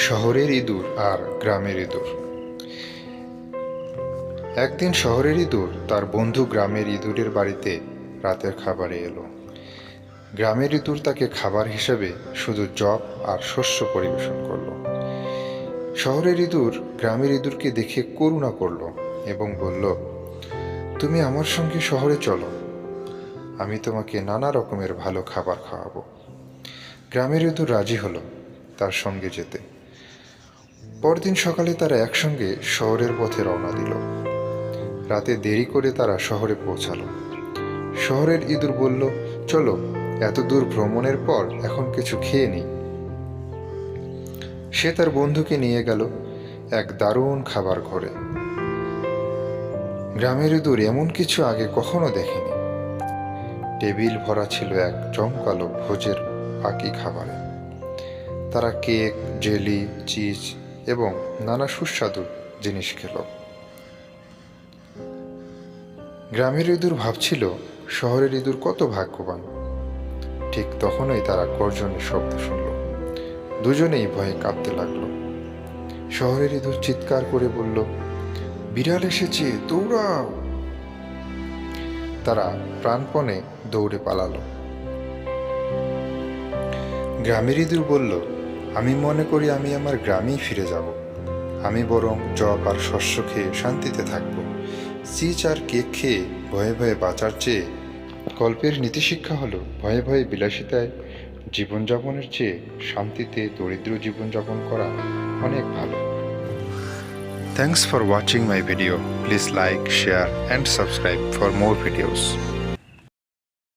শহরের ইঁদুর আর গ্রামের ইঁদুর একদিন শহরের ইঁদুর তার বন্ধু গ্রামের ইঁদুরের বাড়িতে রাতের খাবারে এলো। গ্রামের ইঁদুর তাকে খাবার হিসেবে শুধু জব আর শস্য পরিবেশন করল। শহরের ইঁদুর গ্রামের ইঁদুরকে দেখে করুণা করল এবং বলল, তুমি আমার সঙ্গে শহরে চলো। আমি তোমাকে নানা রকমের ভালো খাবার খাওয়াবো। গ্রামের ইঁদুর রাজি হলো তার সঙ্গে যেতে। পরদিন সকালে তারা একসঙ্গে শহরের পথে রওনা দিল। রাতে দেরি করে তারা শহরে পৌঁছালো। শহরের ইঁদুর বলল, চলো, এত দূর ভ্রমণের পর এখন কিছু খেয়ে নিই। সে তার বন্ধুকে নিয়ে গেল এক দারুণ খাবার ঘরে। গ্রামের ইঁদুর এমন কিছু আগে কখনো দেখেনি। টেবিল ভরা ছিল এক জমকালো ভোজের বাকি খাবারে। তারা কেক, জেলি, চিজ এবং নানা সুস্বাদু জিনিস খেল। গ্রামের ইঁদুর ভাবছিল, শহরের ইঁদুর কত ভাগ্যবান। ঠিক তখনই তারা গর্জনের শব্দ শুনল। দুজনেই ভয়ে কাঁপতে লাগল। শহরের ইঁদুর চিৎকার করে বলল, বিড়াল এসেছে, দৌড়াও! তারা প্রাণপণে দৌড়ে পালালো। গ্রামের ইঁদুর বলল আমি মনে করি আমি আমার গ্রামেই ফিরে যাব। আমি বরং জব আর শস্য খেয়ে শান্তিতে থাকব। চিজ আর কেক খেয়ে ভয়ে ভয়ে বাঁচার চেয়ে গল্পের নীতিশিক্ষা হলো ভয়ে ভয়ে বিলাসিতায় জীবনযাপনের চেয়ে শান্তিতে দরিদ্র জীবনযাপন করা অনেক ভালো। Thanks for watching my video please like share and subscribe for more videos